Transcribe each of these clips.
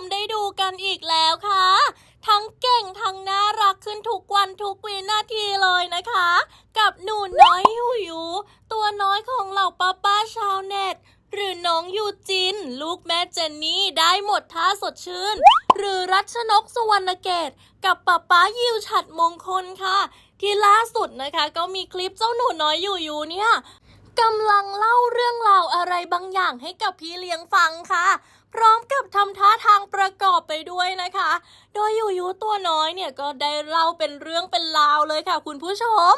มได้ดูกันอีกแล้วค่ะ ทั้งเก่งทั้งน่ารักขึ้นทุกวันทุกวินาทีเลยนะคะ กับหนูน้อยหูยูตัวน้อยของเหล่าป้าป้าชาวเน็ต หรือน้องยูจิน ลูกแม่เจนนี่ได้หมดท่าสดชื่น หรือรัชนกสุวรรณเกต กับป้าป้ายิวฉัดมงคลค่ะ ที่ล่าสุดนะคะ ก็มีคลิปเจ้าหนูน้อยอยู่ยูเนี่ยกำลังเล่าเรื่องราวอะไรบางอย่างให้กับพี่เลี้ยงฟังค่ะ พร้อมกับทำท่าท ประกอบไปด้วยนะคะ โดยยูยูตัวน้อยเนี่ยก็ได้เล่าเป็นเรื่องเป็นราวเลยค่ะ คุณผู้ชม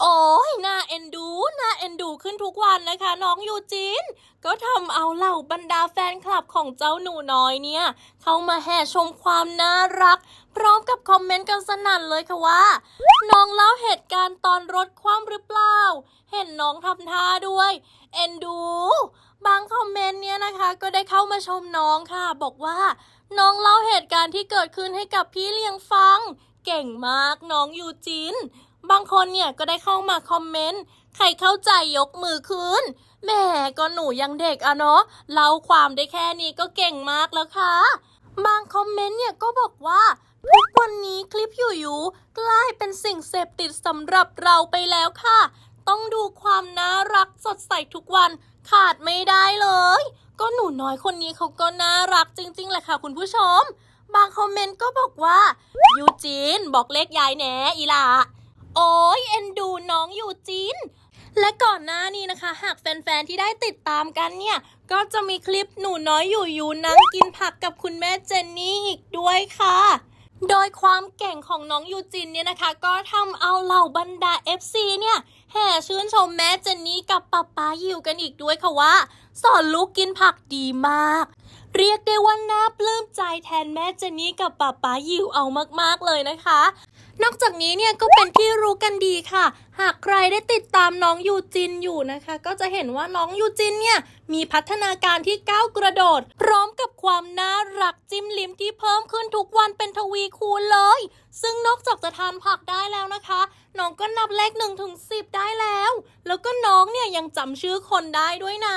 โอ้ยน่าเอ็นดูน่าเอ็นดูขึ้นทุกวันนะคะ น้องยูจิน ก็ทำเอาเหล่าบรรดาแฟนคลับของเจ้าหนูน้อยเนี่ย เข้ามาแห่ชมความน่ารัก พร้อมกับคอมเมนต์กันสนั่นเลยค่ะว่า น้องเล่าเหตุการณ์ตอนรถคว่ำหรือเปล่า เห็นน้องทำท่าด้วย เอ็นดู บางคอมเมนต์เนี่ยนะคะ ก็ได้เข้ามาชมน้องค่ะ บอกว่า น้องเล่าเหตุการณ์ที่เกิดขึ้นให้กับพี่เลี้ยงฟัง เก่งมากน้องยูจิน บางคนเนี่ยก็ได้เข้ามาคอมเมนต์ ใครเข้าใจยกมือขึ้นแหม่ก็หนูยังเด็กอะเนาะเล่าความได้แค่นี้ก็เก่งมากแล้วค่ะ บางคอมเมนต์เนี่ยก็บอกว่าทุกวันนี้คลิปอยู่อยู่ๆกลายเป็นสิ่งเสพติดสำหรับเราไปแล้วค่ะ ต้องดูความน่ารักสดใสทุกวันขาดไม่ได้เลย ก็หนูน้อยคนนี้เขาก็น่ารักจริงๆแหละค่ะคุณผู้ชม บางคอมเมนต์ก็บอกว่ายูจีนบอกเลขยายแหนอีลาโอ้ยเอ็นดูน้องยูจีนและก่อนหน้านี้นะคะ หากแฟนๆ ที่ได้ติดตามกันเนี่ย ก็จะมีคลิปหนูน้อยอยู่อยู่นั่งกินผักกับคุณแม่เจนนี่อีกด้วยค่ะ โดยความเก่งของน้องยูจินเนี่ยนะคะ ก็ทำเอาเหล่าบรรดา FC เนี่ยแห่ชื่นชมแม่เจนนี่กับป๊าป๊ายิวกันอีกด้วยค่ะว่า สอนลูกกินผักดีมาก เรียกได้ว่าน่าปลื้มใจแทนแม่เจนนี่กับป๊าป๊ายิวเอามากๆเลยนะคะ นอกจากนี้เนี่ยก็เป็นที่รู้กันดีค่ะ หากใครได้ติดตามน้องยูจินอยู่นะคะ ก็จะเห็นว่าน้องยูจินเนี่ยมีพัฒนาการที่ก้าวกระโดด พร้อมกับความน่ารักจิ้มลิ้มที่เพิ่มขึ้นทุกวันเป็นทวีคูณเลย ซึ่งนอกจากจะทานผักได้แล้วนะคะน้องก็นับเลข1นถึงสิได้แล้ว แล้วก็น้องเนี่ยยังจำชื่อคนได้ด้วยนะ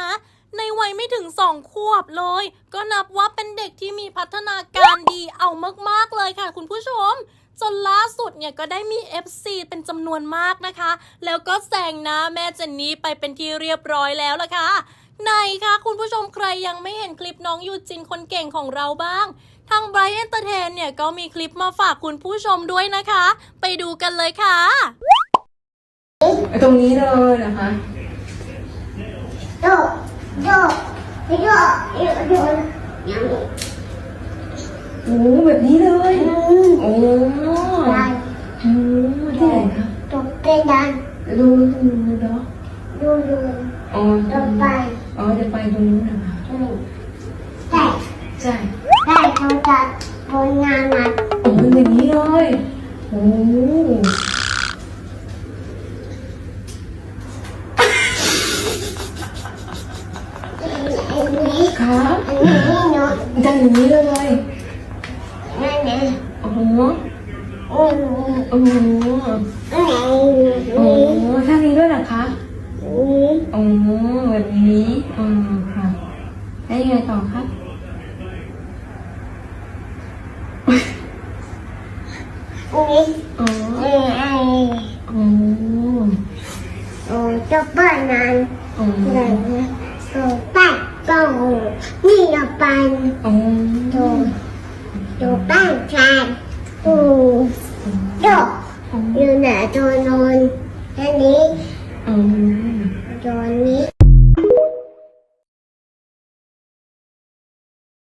ในวัยไม่ถึงสองขวบเลย ก็นับว่าเป็นเด็กที่มีพัฒนาการดีเอามาก ๆ เลยค่ะ คุณผู้ชม จนล่าสุดเนี่ยก็ได้มี FC เป็นจำนวนมากนะคะ แล้วก็แซงหน้าแม่เจนนี่ไปเป็นที่เรียบร้อยแล้วล่ะค่ะไหนคะคุณผู้ชมใครยังไม่เห็นคลิปน้องยูจินคนเก่งของเราบ้าง ทาง Bright Entertain เนี่ยก็มีคลิปมาฝากคุณผู้ชมด้วยนะคะ ไปดูกันเลยค่ะ ตรงนี้เลยนะคะโยก โยกโยกโยกโยกยังโอ้แบบนี้เลยอืมโอ้ได้โอ้ที่ไหนคะตกเป็นดันดูตรงนู้นเนาะดูดูอ๋อตกไปอ๋อจะไปตรงนู้นนะคะอืมได้ใช่ได้เขาจะบนงานมาโอ้เป็นอย่างนี้เลยโอ้อันนี้ ครับอันนี้เนาะจะอย่างนี้เลยนั่นนะโอ้โหอืมโอ้โหอันไหนโอ้โหท่านี้ด้วยเหรอคะอืมโอ้แบบนี้อ๋อค่ะแล้วยังไงต่อครับอันนี้อ๋ออืมอันนี้โอ้โอ้จะเปิดงานโอ้ไหนะโอ้ไป ก็โอ้นี่เราไปโอ้ดูดูแป้งชายดูดูอยู่ไหนตัวนอนอันนี้โอ้